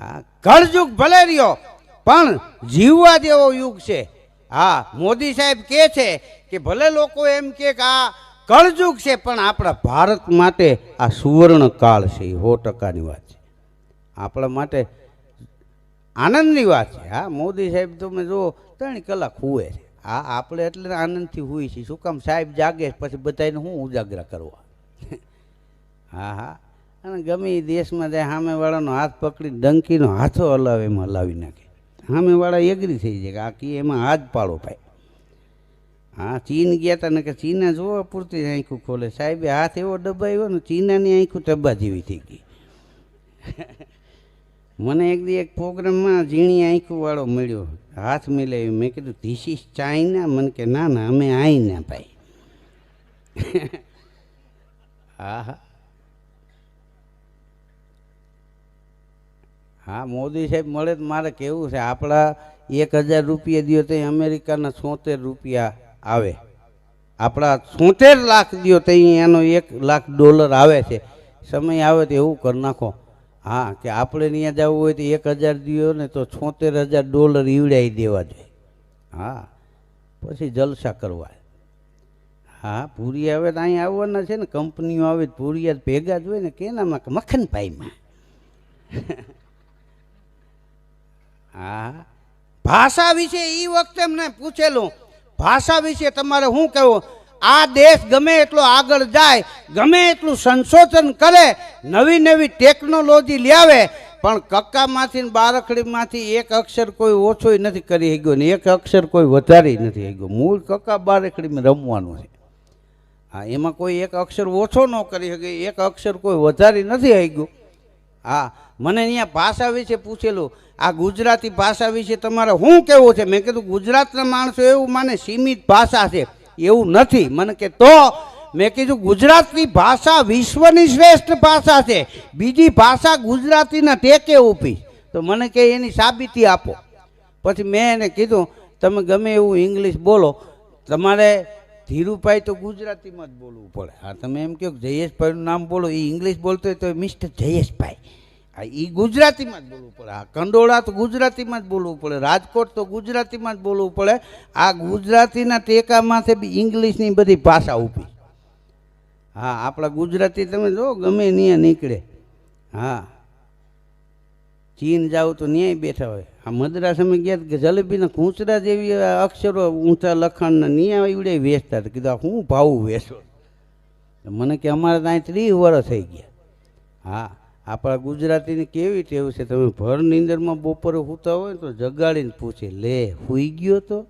હા કળયુગ ભલે રહ્યો, પણ જીવવા જેવો યુગ છે. હા, મોદી સાહેબ કહે છે કે ભલે લોકો એમ કે કે આ કળયુગ છે, પણ આપણા ભારત માટે આ સુવર્ણ કાળ છે, એ સો ટકાની વાત છે. આપણા માટે આનંદની વાત છે. હા, મોદી સાહેબ તમે જુઓ ત્રણ કલાક હુએ છે. હા, આપણે એટલે આનંદથી હુઈ છીએ. શું કામ સાહેબ જાગે, પછી બધાને શું ઉજાગરા કરવા. હા હા. અને ગમે એ દેશમાં જાય, સામેવાળાનો હાથ પકડી ડંકીનો હાથો હલાવે એમાં હલાવી નાખે. સામેવાળા એગ્રી થઈ જાય કે આ કી એમાં હાથ પાડો ભાઈ હા, ચીન ગયા હતા ને કે ચીના જોવા પૂરતી આંખું ખોલે. સાહેબે હાથ એવો દબાવ્યો ને ચીનાની આંખું ટબ્બા જેવી થઈ ગઈ. મને એક દી એક પ્રોગ્રામમાં ઝીણી આંખું વાળો મળ્યો. હાથ મિલાવ્યો. મેં કીધું ધીસ ઇઝ ચાઇના મને કે, ના ના, અમે આઈના ભાઈ હા હા. હા, મોદી સાહેબ, મળે તો મારે કેવું છે, આપણા એક હજાર રૂપિયા દો તો અમેરિકાના છોતેર રૂપિયા આવે. આપણા છોતેર લાખ દો તો એનો એક લાખ ડોલર આવે છે. સમય આવે તો એવું કરી નાખો. હા, કે આપણે ત્યાં જવું હોય તો એક હજાર દો ને તો છોતેર હજાર ડોલર ઈવડાવી દેવા જોઈએ. હા, પછી જલસા કરવા. હા, પૂરી આવે તો અહીં આવવાના છે ને, કંપનીઓ આવે પૂરી ભેગા જ હોય ને, કેનામાં? મખન મખનભાઈમાં. હા. ભાષા વિશે એ વખતે એમને પૂછેલું. ભાષા વિશે તમારે શું કહેવું? આ દેશ ગમે એટલો આગળ જાય, ગમે એટલું સંશોધન કરે, નવી નવી ટેકનોલોજી લાવે પણ કક્કામાંથી ને બારકડીમાંથી એક અક્ષર કોઈ ઓછો નથી કરી શક્યો ને એક અક્ષર કોઈ વધારી નથી શક્યો. મૂળ કક્કા બારકડીમાં રમવાનું છે. હા, એમાં કોઈ એક અક્ષર ઓછો ન કરી શકે, એક અક્ષર કોઈ વધારી નથી શક્યું. હા, મને અહીંયા ભાષા વિશે પૂછેલું. આ ગુજરાતી ભાષા વિશે તમારે શું કહેવું છે? મેં કીધું, ગુજરાતના માણસો એવું માને સીમિત ભાષા છે. એવું નથી. મને કે તો, મેં કીધું, ગુજરાતની ભાષા વિશ્વની શ્રેષ્ઠ ભાષા છે. બીજી ભાષા ગુજરાતીના ટેકે ઊભી. તો મને કે એની સાબિતી આપો. પછી મેં એને કીધું, તમે ગમે એવું ઇંગ્લિશ બોલો, તમારે ધીરુભાઈ તો ગુજરાતીમાં જ બોલવું પડે. હા, તમે એમ કહો જયેશભાઈનું નામ બોલો એ ઇંગ્લિશ બોલતો હોય તો મિસ્ટર જયેશભાઈ. હા એ ગુજરાતીમાં જ બોલવું પડે. આ કંડોળા તો ગુજરાતીમાં જ બોલવું પડે, રાજકોટ તો ગુજરાતીમાં જ બોલવું પડે. આ ગુજરાતીના ટેકામાંથી બી ઇંગ્લિશની બધી ભાષા ઊભી. હા, આપણા ગુજરાતી તમે જો ગમે ત્યાં નીકળે. હા, ચીન જાઓ તો ન્યાય બેઠા હોય. આ મદ્રાસ અમે ગયા કે જલેબીના ખૂંચરા જેવી અક્ષરો ઊંચા લખાણના ન્યા ઈવડે વેચતા હતા. કીધું હું ભાવ વેચો? મને કે, અમારે ત્યાં ત્રીસ વર્ષ થઈ ગયા. હા, આપણા ગુજરાતીની કેવી ટેવ છે? તમે ભર નીંદરમાં બપોરે સૂતા હોય તો જગાડીને પૂછે, લે, સૂઈ ગયો તો?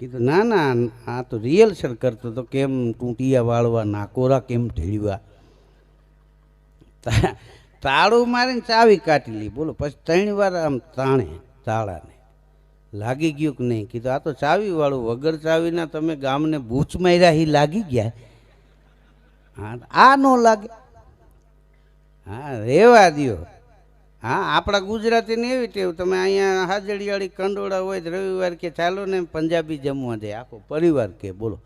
કીધું, ના ના, આ તો રિહર્સલ કરતો તો કેમ તૂંટિયા વાળવા, નાકોરા કેમ ઢેળવા તાળું મારીને ચાવી કાઢી લી. બોલો, પછી ત્રણ વાર આમ તાણે તાળાને. લાગી ગયું કે નહીં? કીધું, આ તો ચાવીવાળું, વગર ચાવીના તમે ગામને બૂચ માર્યા એ લાગી ગયા. હા, આ ન લાગે. હા, રેવા દ્યો. હા, આપણા ગુજરાતીને એવી ટેવ, તમે અહીંયા હાજડીવાળી કંડોળા હોય રવિવાર કે ચાલો ને પંજાબી જમવા દે. આખો પરિવાર કે, બોલો.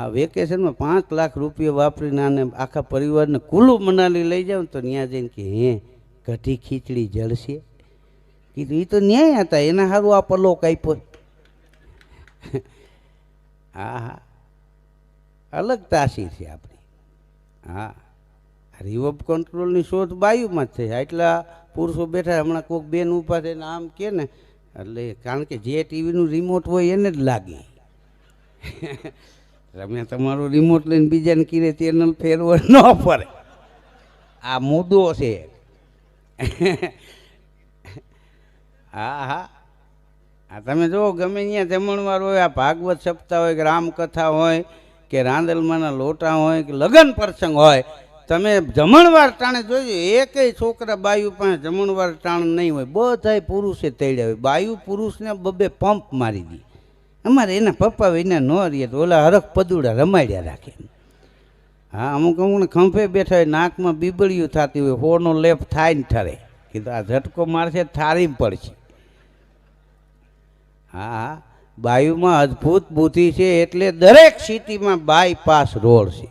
હા વેકેશનમાં પાંચ લાખ રૂપિયા વાપરીને આને આખા પરિવારને કુલુ મનાલી લઈ ને તો ત્યાં જઈને કે, હે કઢી ખીચડી જળશે? કીધું એ તો ન્યાય હતા, એના સારું આ પલો કાપ્યો હા હા. અલગ તાસી છે આપણી. હા. રિવર્બ કંટ્રોલની શોધ બાયુમાં જ થઈ. એટલા પુરુષો બેઠા હમણાં કોઈક બેન ઊભા થઈને આમ કે ને, એટલે કારણ કે જે ટીવીનું રિમોટ હોય એને જ લાગે. તમે તમારું રિમોટ લઈને બીજાને કીરે ચેનલ ફેરવો ન પડે. આ મુદ્દો છે. હા હા. આ તમે જુઓ ગમે ત્યાં જમણવાર હોય, આ ભાગવત સપ્તાહ હોય કે રામકથા હોય, કે રાંદલમાંના લોટા હોય, કે લગ્ન પ્રસંગ હોય, તમે જમણવાર ટાણે જોજો, એકેય છોકરા બાયુ પાસે જમણવાર ટાણ નહીં હોય. બધાય પુરુષે તેડ્યા હોય. બાયુ પુરુષને બબે પંપ મારી દી. અમારે એના પપ્પા વિના ન રહીએ તો ઓલા હરખ પદુડા રમાડ્યા રાખે. હા, અમુક અમુક ખંભે બેઠા હોય, નાકમાં બીબળિયું થતી હોય, હોનો લેપ થાય ને ઠરે. કીધું, આ ઝટકો મારશે થાળી પડશે. હા હા બાયુમાં અદ્ભુત બુદ્ધિ છે એટલે દરેક સિટીમાં બાયપાસ રોડ છે.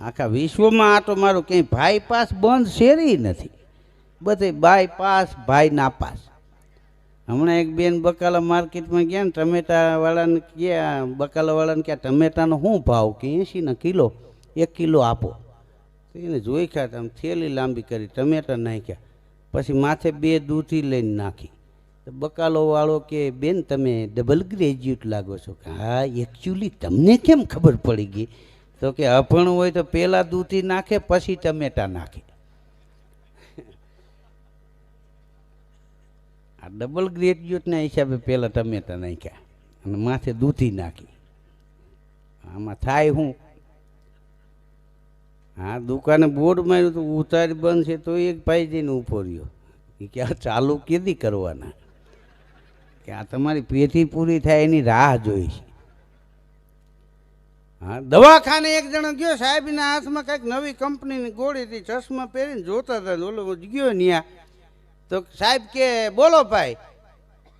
આખા વિશ્વમાં આ તો મારું ક્યાંય બાયપાસ બંધ શેરી નથી. બધે બાયપાસ ભાઈ નાપાસ. હમણાં એક બેન બકાલા માર્કેટમાં ગયા ને, ટમેટાવાળાને ગયા, બકાલાવાળાને ક્યાં ટમેટાનો શું ભાવ? કે એંશીના કિલો, એક કિલો આપો. એને જોઈ ખાતા આમ થેલી લાંબી કરી, ટમેટા નાખ્યા. પછી માથે બે દૂધી લઈને નાખી. તો બકાલોવાળો કે, બેન, તમે ડબલ ગ્રેજ્યુએટ લાગો છો. કે, હા એકચ્યુઅલી તમને કેમ ખબર પડી ગઈ? તો કે, અભણ હોય તો પહેલાં દૂધી નાખે, પછી ટમેટા નાખે. આ ડબલ ગ્રેટ જ્યોતના હિસાબે પહેલાં ટમેટા નાખ્યા. અને માથે દૂધી નાખી. આમાં થાય શું હા, દુકાને બોર્ડ માર્યું તો ઉતારી બંધ છે, તો એક ભાઈ જઈને ઊભો રહ્યો. એ કે, આ ચાલુ કેદી કરવાના? કે, આ તમારી પેથી પૂરી થાય એની રાહ જોઈ હા, દવાખાને એક જણો ગયો, સાહેબના હાથમાં કંઈક નવી કંપનીની ગોળી હતી ચશ્મા પહેરીને જોતા હતા. ઓલો ગયો ન્યા. તો સાહેબ કે, બોલો ભાઈ.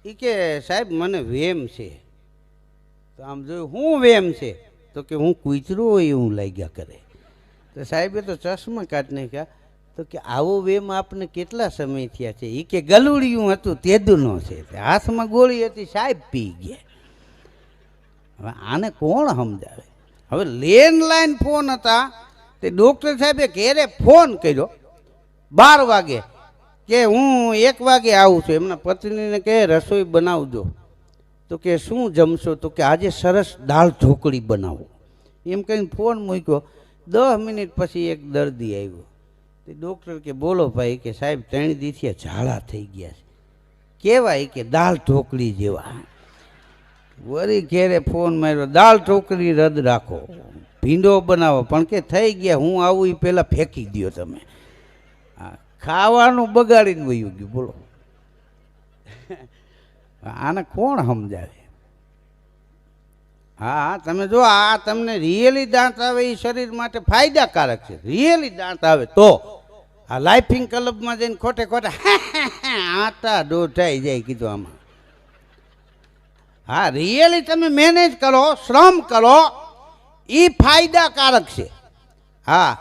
એ કે, સાહેબ, મને વેમ છે. તો આમ જોયું, હું વેમ છે? તો કે, હું કૂચરું હોય એવું લાગ્યા કરે. તો સાહેબે તો ચશ્મા કાઢ નાખ્યા. તો કે, આવો વેમ આપને કેટલા સમય થયા છે? એ કે, ગલુડિયું હતું, તેદુનો છે. હાથમાં ગોળી હતી, સાહેબ પી ગયા. હવે આને કોણ સમજાવે? હવે લેન્ડલાઈન ફોન હતા. તે ડૉક્ટર સાહેબે ઘેરે ફોન કર્યો. બાર વાગે કે હું એક વાગે આવું છું. એમના પત્નીને કહે, રસોઈ બનાવજો. તો કે, શું જમશો? તો કે, આજે સરસ દાળ ઢોકળી બનાવો. એમ કહીને ફોન મૂક્યો. દસ મિનિટ પછી એક દર્દી આવ્યો. તે ડૉક્ટર કે, બોલો ભાઈ, કે સાહેબ, ત્રણ દીથી ઝાડા થઈ ગયા છે. કેવાય કે દાળ ઢોકળી જેવા. વળી ઘેરે ફોન માર્યો, દાળ ઢોકળી રદ રાખો. ભીંડો બનાવો. પણ કે, થઈ ગયા, હું આવું એ પહેલાં ફેંકી દ્યો તમે. ખાવાનું બગાડીને વયું ગયું, બોલો. આને કોણ સમજાવે? હા તમે જો, આ તમને રિયલી દાંત આવે એ શરીર માટે ફાયદાકારક છે. રિયલી દાંત આવે તો. આ લાઇફિંગ ક્લબમાં જઈને ખોટે ખોટે આટા દોઢાઈ જાય કીધું આમાં. હા, રિયલી તમે મેનેજ કરો, શ્રમ કરો એ ફાયદાકારક છે. હા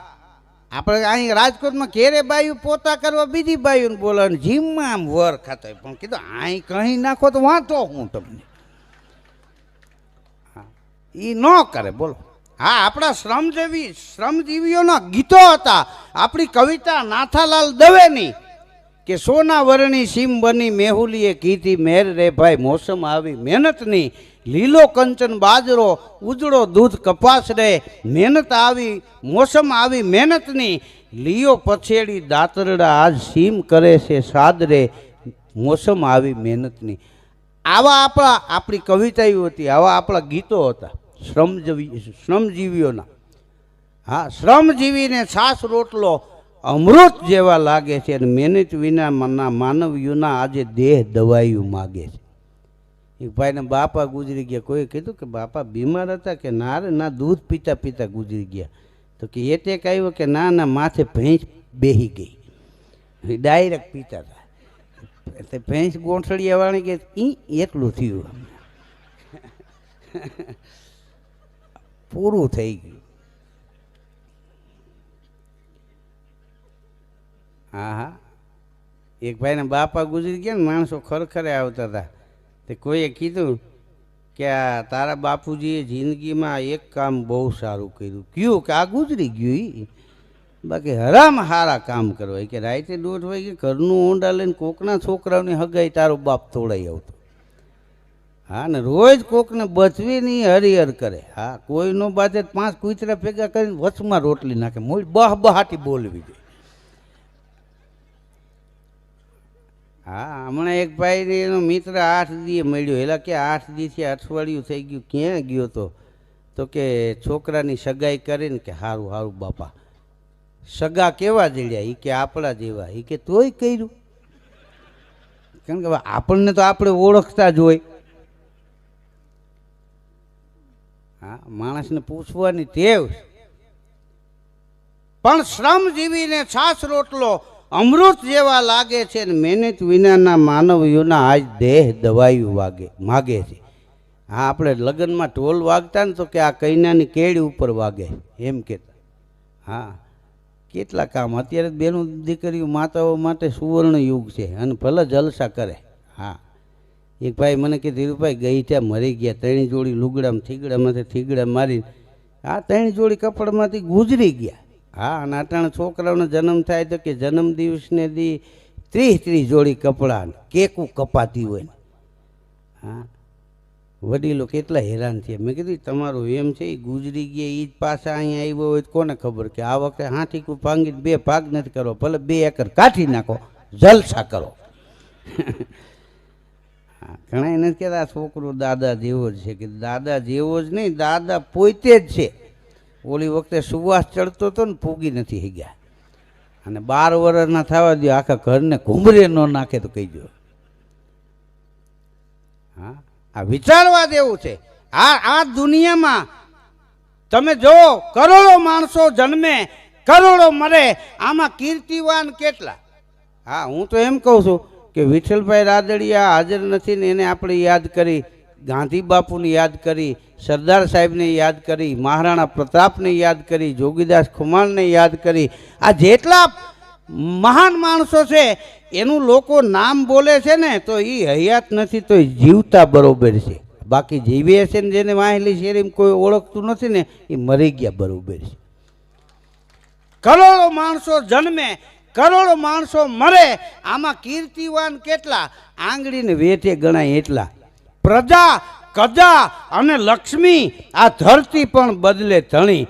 આપણે અહીં રાજકોટમાં ઘેરે બાયું પોતા કરવા બીજી બાયુને બોલાવે જીમમાં આમ વર ખાતા પણ કીધું અહીં કહી નાખો તો વાંચો હું તમને. એ ન કરે, બોલો. હા, આપણા શ્રમજીવી, શ્રમજીવીઓના ગીતો હતા. આપણી કવિતા નાથાલાલ દવેની કે સોના વરણી સીમ બની મેહુલીએ કીધી, મેર રે ભાઈ, મોસમ આવી મહેનતની. લીલો કંચન બાજરો, ઉજળો દૂધ કપાસ રે, મહેનત આવી, મોસમ આવી મહેનતની, લીયો પછેડી દાતરડા આજ સીમ કરે છે સાદરે મોસમ આવી મહેનતની. આવા આપણા, આપણી કવિતાઓ હતી, આવા આપણા ગીતો હતા, શ્રમજીવી, શ્રમજીવીઓના. હા, શ્રમજીવીને છાસ રોટલો અમૃત જેવા લાગે છે અને મહેનત વિના મના માનવીઓના આજે દેહ દવાયું માગે છે. એક ભાઈને બાપા ગુજરી ગયા. કોઈ કીધું કે બાપા બીમાર હતા કે ના રે, ના દૂધ પીતા પીતા ગુજરી ગયા. તો કે એટેક આવ્યો કે ના ના, માથે ભેંસ બેહી ગઈ. ડાયરેક્ટ પીતા હતા. એટલે ભેંસ ગોંઠળિયા વાળી કે ઈ એટલું થયું પૂરું થઈ ગયું. હા હા એક ભાઈને બાપા ગુજરી ગયા ને માણસો ખરખરે આવતા હતા. તે કોઈએ કીધું કે આ તારા બાપુજીએ જિંદગીમાં એક કામ બહુ સારું કર્યું. કયું? કે આ ગુજરી ગયું એ બાકી હરામ હારા કામ કરવા. કે રાતે દોઢ વાગે ઘરનું ઊંડા લઈને કોકના છોકરાઓની હગાઈ તારો બાપ તોડાઈ આવતો. હા, ને રોજ કોકને બચવી નહીં હરિહર કરે. હા, કોઈનો બાજે પાંચ કૂતરા ભેગા કરીને વચમાં રોટલી નાખે. મોઈ બહ બહાટી બોલવી જોઈએ. હા, હમણાં એક ભાઈને એનો મિત્ર આઠ દીએ મળ્યો. એલા કે આઠ દીથી અઠવાડિયું થઈ ગયું. ક્યાં ગયો તો? તો કે છોકરાની સગાઈ કરીને કે સારું સારું બાપા. સગા કેવા જડ્યા? એ કે આપણા જેવા. એ કે તોય કર્યું. કારણ કે આપણને તો આપણે ઓળખતા જ હોય. હા, માણસને પૂછવાની ટેવ. પણ શ્રમજીવીને છાસ રોટલો અમૃત જેવા લાગે છે ને મહેનત વિનાના માનવીઓના આજ દેહ દવાયું વાગે, માગે છે. હા આપણે લગ્નમાં ઢોલ વાગતા ને તો કે આ કૈનાની કેળી ઉપર વાગે, એમ કહેતા. હા, કેટલા કામ. અત્યારે બેનું દીકરીઓ માતાઓ માટે સુવર્ણ યુગ છે અને ભલે જલસા કરે. હા. એક ભાઈ મને કે ધીરુભાઈ, ગઈ ત્યાં મરી ગયા ત્રણ જોડી લુગડામાં થીગડામાંથી થીગડા મારી આ ત્રણ જોડી કપડમાંથી ગુજરી ગયા. હા નાટાણ છોકરાઓનો જન્મ થાય તો કે જન્મ દિવસને દી ત્રીસ ત્રીસ જોડી કપડાં, કેકું કપાતી હોય. હા, વડીલો કેટલા હેરાન થયા. મેં કીધું, તમારું એમ છે એ ગુજરી ગયા એ જ પાછા અહીંયા આવ્યો હોય તો કોને ખબર કે આ વખતે હાથી ભાંગી બે ભાગ નથી કરો, ભલે બે એકર કાઢી નાખો, જલસા કરો. ઘણા એને કહેતા છોકરો દાદા જેવો જ છે. કે દાદા જેવો જ નહીં, દાદા પોતે જ છે. ઓલી વખતે સુવાસ ચડતો હતો ને ફૂગી નથી થઈ ગયા અને બાર વર્ષના થવા દો આખા ઘરને ઘૂમરે ન નાખે તો કહી દો હા? આ વિચારવા જેવું છે. આ આ દુનિયામાં તમે જો, કરોડો માણસો જન્મે, કરોડો મરે, આમાં કીર્તિવાન કેટલા? હા, હું તો એમ કહું છું કે વિઠ્ઠલભાઈ રાદડિયા હાજર નથી ને એને આપણે યાદ કરી, ગાંધી બાપુને યાદ કરી સરદાર સાહેબને યાદ કરી, મહારાણા પ્રતાપને યાદ કરી, જોગીદાસ ખુમાણને યાદ કરી. આ જેટલા મહાન માણસો છે, એનું લોકો નામ બોલે છે ને, તો એ હયાત નથી, તો જીવતા બરોબર છે. બાકી જીવે છે ને જેને વાહેલી એમ કોઈ ઓળખતું નથી ને એ મરી ગયા બરોબર છે. કરોડો માણસો જન્મે, કરોડો માણસો મરે, આમાં કીર્તિવાન કેટલા? આંગળીને વેઠે ગણાય એટલા. પ્રજા કજા અને લક્ષ્મી આ ધરતી પણ બદલે ધણી.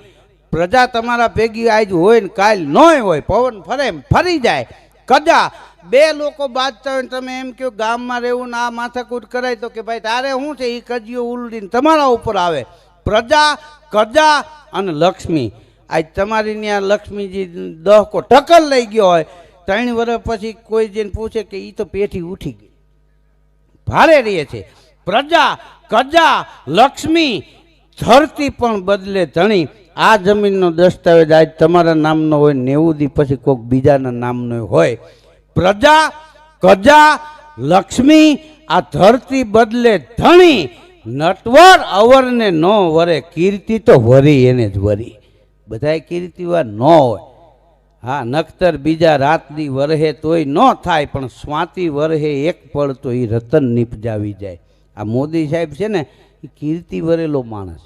પ્રજા તમારા ભેગી આજ હોય ને કાલ નોય હોય, પવન ફરે ફરી જાય. કદા બે લોકો હોય ને તમે એમ કહો ગામમાં રહેવું ને આ માથાકૂટ કરાય તો કે ભાઈ તારે શું છે? એ કજીઓ ઉલડીને તમારા ઉપર આવે. પ્રજા કજા અને લક્ષ્મી. આજ તમારી ત્યાં લક્ષ્મીજી દહકો ટકલ લઈ ગયો હોય. ત્રણ વર્ષ પછી કોઈ જઈને પૂછે કે એ તો પેઠી ઉઠી ગઈ. ભારે રહે છે. પ્રજા કજા લક્ષ્મી, ધરતી પણ બદલે ધણી. આ જમીનનો દસ્તાવેજ આજ તમારા નામનો હોય, નેવું દી પછી કોઈક બીજાના નામનો હોય. પ્રજા કજા લક્ષ્મી, આ ધરતી બદલે ધણી. નટવર, અવરને ન વરે, કીર્તિ તો વરી, એને જ વરી. બધાય કીર્તિવા ન હોય. હા, નખતર બીજા રાતની વરહે તોય ન થાય, પણ સ્વાતિ વરહે એક પળ તો એ રતન નીપજાવી જાય. આ મોદી સાહેબ છે ને, એ કીર્તિ ભરેલો માણસ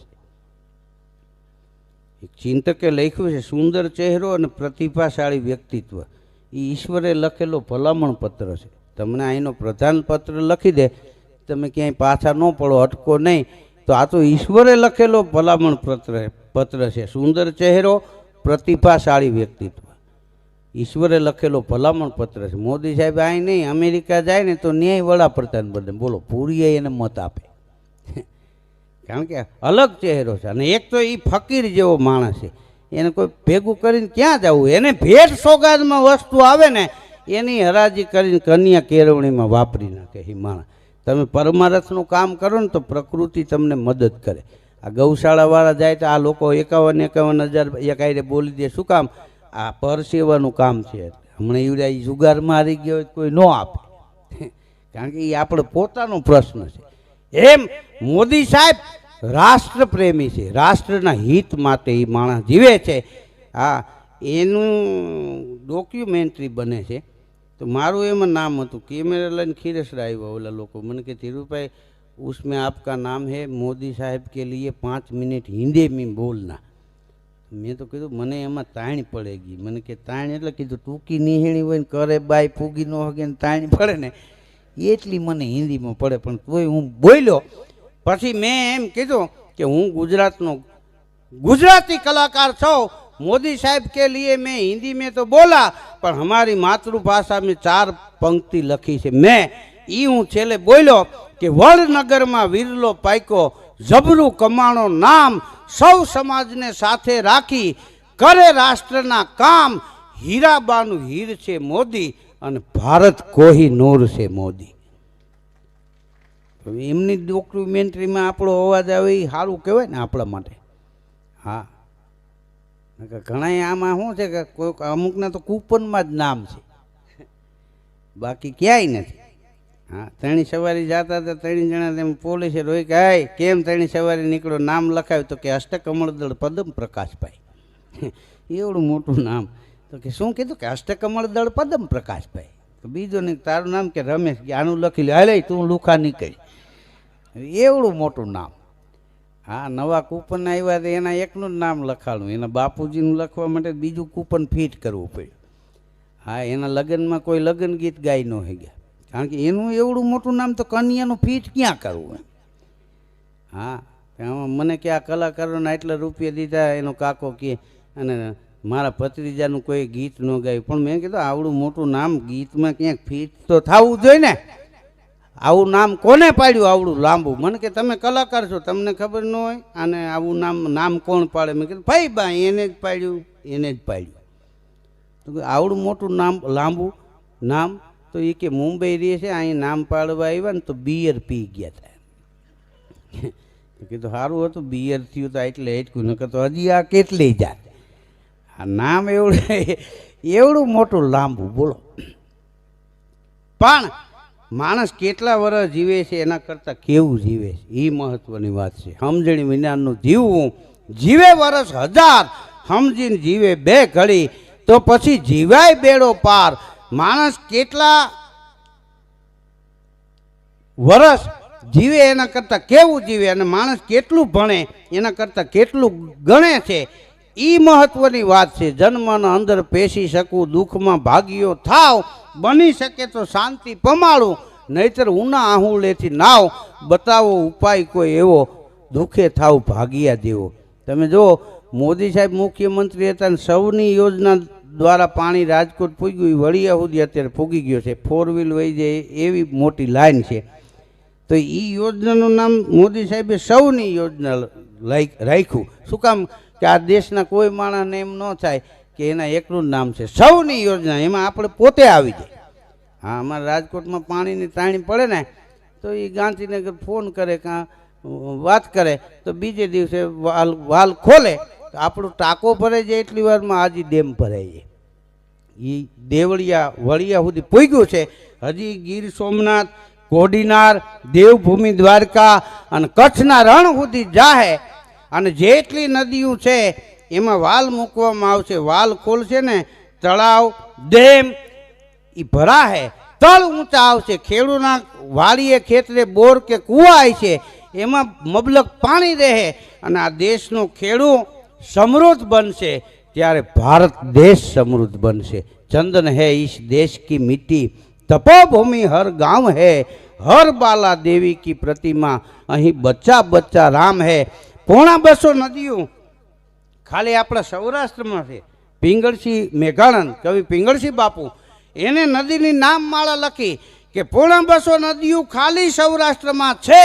એક ચિંતકે લખ્યું છે, સુંદર ચહેરો અને પ્રતિભાશાળી વ્યક્તિત્વ. એ ઈશ્વરે લખેલો ભલામણ પત્ર છે. તમને અહીંનો પ્રધાન પત્ર લખી દે, તમે ક્યાંય પાછા ન પડો, અટકો નહીં. તો આ તો ઈશ્વરે લખેલો ભલામણ પત્ર પત્ર છે. સુંદર ચહેરો, પ્રતિભાશાળી વ્યક્તિત્વ. ઈશ્વરે લખેલો ભલામણ પત્ર છે. મોદી સાહેબ અહીં નહીં, અમેરિકા જાય ને તો ન્યાય વડાપ્રધાન બને. બોલો પૂરીએ એને મત આપે. કારણ કે અલગ ચહેરો છે. અને એક તો એ ફકીર જેવો માણસ છે. એને કોઈ ભેગું કરીને ક્યાં જવું? એને ભેટ સોગાદમાં વસ્તુ આવે ને, એની હરાજી કરીને કન્યા કેળવણીમાં વાપરી નાખે એ માણસ. તમે પરમારથનું કામ કરો ને તો પ્રકૃતિ તમને મદદ કરે. આ ગૌશાળાવાળા જાય તો આ લોકો એકાવન એકાવન હજાર એકાયરે બોલી દે. શું કામ? આ પરસેવાનું કામ છે હમણાં એવડા એ જુગારમાં હારી ગયો હોય તો કોઈ ન આપે કારણ કે એ આપણો પોતાનો પ્રશ્ન છે એમ મોદી સાહેબ રાષ્ટ્રપ્રેમી છે રાષ્ટ્રના હિત માટે એ માણસ જીવે છે હા એનું ડોક્યુમેન્ટરી બને છે તો મારું એમાં નામ હતું કેમેરા લઈને ખીરસરા આવ્યા ઓલા લોકો મને કે ધીરુભાઈ उसमें आपका नाम है मोदी साहब के लिए पाँच मिनट हिंदी में बोलना મેં તો કીધું, મને એમાં તાણી પડે ગઈ મને કે, તાણી એટલે કીધું, ટૂંકી નિહેણી હોય ને કરે બાય ફૂગી ન હગે ને તાણી પડે ને. એટલી મને હિન્દીમાં પડે, પણ તોય હું બોલ્યો. પછી મેં એમ કીધું કે, હું ગુજરાતનો ગુજરાતી કલાકાર છું. મોદી સાહેબ કે લીએ મેં હિન્દી મેં તો બોલા, પણ અમારી માતૃભાષા મેં ચાર પંક્તિ લખી છે. મેં એ હું છેલ્લે બોલ્યો કે, વડનગરમાં વિરલો પાયકો જબરું કમાણો નામ સૌ સમાજને સાથે રાખી કરે રાષ્ટ્રના કામ. હીરાબાનું હીર છે મોદી અને ભારત કોહી નૂર છે મોદી. એમની ડોક્યુમેન્ટરીમાં આપણો અવાજ આવે એ સારું કહેવાય ને આપણા માટે. હા. ઘણા આમાં શું છે કે કોઈક અમુકના તો કૂપનમાં જ નામ છે. બાકી ક્યાંય નથી. હા ત્રણી સવારી જતા હતા ત્રણ જણા તેમ પોલીસે રોઈ કે આય કેમ ત્રણ સવારી નીકળો? નામ લખાવ્યું તો કે અષ્ટકમળદળ પદમ પ્રકાશભાઈ. એવડું મોટું નામ. તો કે શું કીધું? કે અષ્ટકમળ દળ પદમ પ્રકાશભાઈ. તો બીજો ને તારું નામ કે રમેશ, કે આનું લખી લે. હાલે તું લુખા નીકળી એવડું મોટું નામ. હા, નવા કૂપન આવ્યા તો એના એકનું જ નામ લખાડું એના બાપુજીનું લખવા માટે બીજું કૂપન ફિટ કરવું પડ્યું. હા, એના લગ્નમાં કોઈ લગ્ન ગીત ગાઈ ન હોય ગયા કારણ કે એનું એવડું મોટું નામ તો કન્યાનું ફીટ ક્યાં કરવું એમ? હા એમાં મને કે આ કલાકારોના એટલા રૂપિયા દીધા, એનો કાકો કે, અને મારા ભત્રીજાનું કોઈ ગીત ન ગાયું. પણ મેં કીધું, આવડું મોટું નામ ગીતમાં ક્યાંક ફિટ તો થવું જોઈએ ને આવું નામ કોને પાડ્યું? આવડું લાંબુ. મને કે, તમે કલાકાર છો, તમને ખબર ન હોય? અને આવું નામ નામ કોણ પાડે? મેં કીધું, ભાઈ બા, એને જ પાડ્યું, એને જ પાડ્યું. આવડું મોટું નામ, લાંબુ નામ તો એ કે મુંબઈ રહે છે અહીં નામ પાડવા આવ્યા ને તો બિયર પી ગયા હતા કીધું સારું હતું બિયર થયું તો એટલે હેટકું નકર તો હજી આ કેટલી જાત. આ નામ એવડું એવડું મોટું લાંબુ, બોલો. પણ માણસ કેટલા વર્ષ જીવે છે, એના કરતાં કેવું જીવે છે? એ મહત્વની વાત છે. સમજણી વિજ્ઞાનનું જીવવું, જીવે વર્ષ હજાર, સમજીને જીવે બે ઘડી, તો પછી જીવાય બેડો પાર માણસ કેટલા વરસ જીવે એના કરતાં કેવું જીવે અને માણસ કેટલું ભણે, એના કરતાં કેટલું ગણે છે એ મહત્વની વાત છે. જન્મનો અંદર પેશી શકું, દુઃખમાં ભાગ્યો થાવ, બની શકે તો શાંતિ પમાડું, નહીતર ઉના આહુલેથી નાવ, બતાવો ઉપાય કોઈ એવો, દુઃખે થાવ, ભાગ્યા જેવો. તમે જો મોદી સાહેબ મુખ્યમંત્રી હતા અને સૌની યોજના દ્વારા પાણી રાજકોટ પૂગ્યું એ વળિયા સુધી અત્યારે પૂગી ગયો છે. ફોર વ્હીલ વહી જાય, એવી મોટી લાઈન છે. તો એ યોજનાનું નામ મોદી સાહેબે સૌની યોજના લાઈ, રાખ્યું. શું કામ કે આ દેશના કોઈ માણસને એમ ન થાય કે એના એકનું જ નામ છે. સૌની યોજના, એમાં આપણે પોતે આવી જાય. હા, અમારા રાજકોટમાં પાણીની તાણી પડે ને, તો એ ગાંધીનગર ફોન કરે, કાં વાત કરે, તો બીજે દિવસે વાલ વાલ ખોલે આપણું ટાંકો ભરાઈ જાય એટલી વારમાં હજી ડેમ ભરાઈ જાય એ દેવળિયા વળિયા સુધી પૂગ્યું છે. હજી ગીર સોમનાથ, કોડીનાર, દેવભૂમિ દ્વારકા અને કચ્છના રણ સુધી જાહે અને જેટલી નદીઓ છે, એમાં વાલ મૂકવામાં આવશે. વાલ ખોલશે ને, તળાવ, ડેમ એ ભરાહે. તળ ઊંચા આવશે. ખેડૂના વાડીએ ખેતરે બોર કે કૂવા છે, એમાં મબલક પાણી રહે અને આ દેશનો ખેડૂ સમૃદ્ધ બનશે, ત્યારે ભારત દેશ સમૃદ્ધ બનશે. ચંદન હે ઈશ દેશ કી મિટ્ટી તપોભૂમિ હર ગાંવ હે. હર બાલા દેવી કી પ્રતિમા, અહીં બચ્ચા બચ્ચા રામ હે. પોણા બસો નદીઓ, ખાલી આપણા સૌરાષ્ટ્રમાં છે. પિંગળસિંહ મેઘાણંદ કવિ પિંગળસિંહ બાપુ, એને નદીની નામ માળા લખી કે પોણા બસો નદીઓ ખાલી સૌરાષ્ટ્રમાં છે.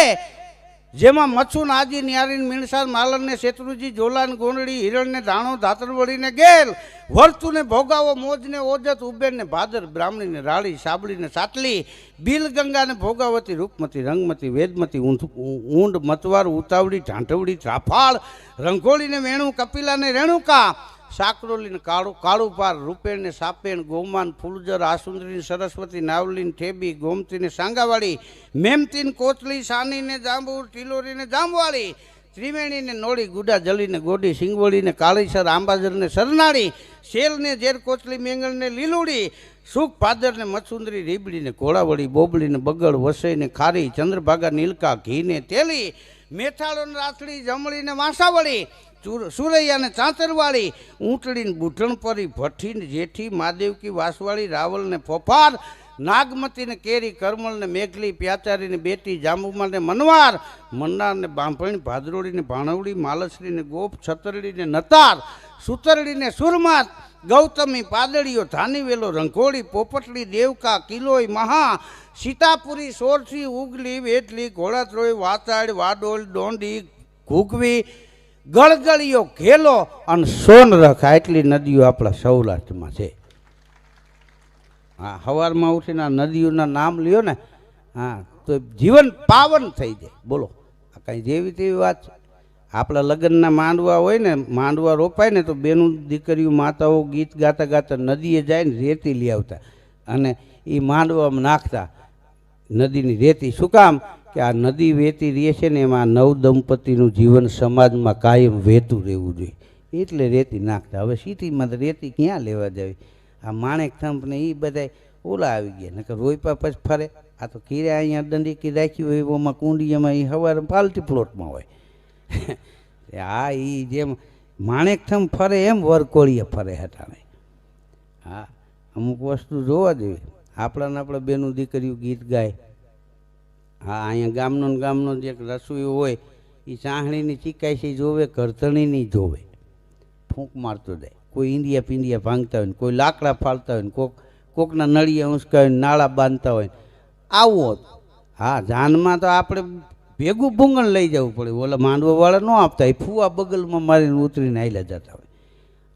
જેમાં મચ્છુ, નાજી ન્યારીન મીણસાર, માલણને, શેત્રુજી, જોલાન, ગોંડળી, હિરણને ધાણો ધાતરવળીને ગેલ વર્તુને ભોગાવો, મોજને ઓજત, ઉબેરને ભાદર, બ્રાહ્મણીને રાળી સાબળીને સાતલી બિલ ગંગાને ભોગાવતી રૂપમતી, રંગમતી, વેદમતી ઊંડ, મતવાર, ઉતાવળી ઢાંઢવડી ત્રાફાળ રંગોળીને વેણું, કપિલાને રેણુકા સાકરોલીને કાળું કાળું પાર રૂપેણને સાપેણ, ગોમાન, ફૂલજર, આસુંદરીને સરસ્વતી, નાવલીને ઠેબી, ગોમતીને સાંગાવાળી, મેમતીને કોચલી સાનીને જાંબુ ટીલોરીને જાંબવાળી, ત્રિવેણીને નોળી, ગુડા જલીને ગોડી, સિંગવળીને કાળીસર, આંબાજરને સરનાળી, શેલને ઝેર કોચલી મેંગણને લીલુડી સુખ પાદરને મચુંદરી રીબડીને ઘોડાવળી બોબળીને બગડ, વસઈને ખારી, ચંદ્રભાગા, નીલકા, ઘીને તેલી મેથાળોને રાથડી જમણીને વાંસાવળી સુરૈયાને ચાંતરવાળી ઊંટડીને બુઢણપરી ભઠ્ઠીને જેઠી, મહાદેવકી વાસવાળી રાવલને ફોફાર, નાગમતીને કેરી, કરમળને મેઘલી, પ્યાચારીને બેટી, જાંબુમાને મનવાર, મન્નારને બાંભણી ભાદરોડીને ભાણવડી, માલસરીને ગોપ, છતરડીને નતાર, સુતરડીને સુરમાત ગૌતમી પાદળીઓ ધાનીવેલો રંઘોળી, પોપટલી, દેવકા કિલોય મહા, સીતાપુરી સોરથી ઉગલી વેટલી ઘોડાત્રોય વાતાડ વાડોલ દોંડી ઘૂઘવી, ગળગળીઓ, ઘેલો અને સોનરખ એટલી નદીઓ આપણા સૌરાષ્ટ્રમાં છે. હા સવારમાં ઉઠીને આ નદીઓના નામ લ્યો ને, હા, તો જીવન પાવન થઈ જાય. બોલો, આ કાંઈ જેવી તેવી વાત છે? આપણા લગ્નના માંડવા હોય ને, માંડવા રોપાય ને તો બેનું દીકરીઓ માતાઓ ગીત ગાતા ગાતા નદીએ જાય ને રેતી લઈ આવતા. અને એ માંડવામાં નાખતા. નદીની રેતી. શું કામ? કે આ નદી વહેતી રહે છે ને એમાં નવ દંપતીનું જીવન સમાજમાં કાયમ વહેતું રહેવું જોઈએ. એટલે રેતી નાખતા. હવે સિટીમાં તો રેતી ક્યાં લેવા જાવી? આ માણેક થંપ એ બધા ઓલા આવી ગયા. નકર રોઈપા પછી ફરે. આ તો કીરે અહીંયા દંડીકી રાખી હોય એમાં કુંડીયામાં એ સવારે પાલટી પ્લોટમાં હોય. આ એ જેમ માણેક થંપ ફરે એમ વરકોળીએ ફરે હટાણે હા, અમુક વસ્તુ જોવા જોઈએ આપણાને આપણે બેનું દીકરીઓ ગીત ગાય. હા, અહીંયા ગામનો ગામનો જે રસોઈ હોય એ ચાહણીની ચીકાઈ છે જોવે ઘરતણીની જોવે. ફૂંક મારતો જાય. કોઈ ઈંડિયા પીંડિયા ભાંગતા હોય ને, કોઈ લાકડા ફાળતા હોય ને, કોક, કોકના નળિયા ઊંચકાય ને, નાળા બાંધતા હોય આવું હતું હા, જાનમાં તો આપણે ભેગું ભૂંગણ લઈ જવું પડે. ઓલા માંડવાવાળા ન આપતા. એ ફૂવા બગલમાં મારીને ઉતરીને આવેલા જતા હોય.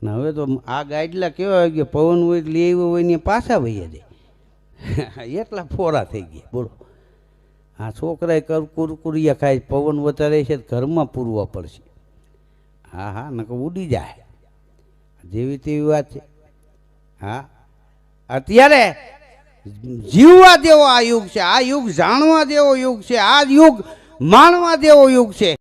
ને હવે તો આ ગાઈડલા કેવા હોય કે પવન હોય લઈ આવ્યો હોય ને પાછા વહી જાય. એટલા ફોરા થઈ ગયા. બોલો. આ છોકરાએ કર કુરકુરિયા ખાય, પવન વધારે છે ઘરમાં પૂરવા પડશે. હા હા, નકર ઉડી જાય. જેવી તેવી વાત છે. હા. અત્યારે જીવવા જેવો આ યુગ છે. આ યુગ જાણવા જેવો યુગ છે. આ યુગ માણવા જેવો યુગ છે.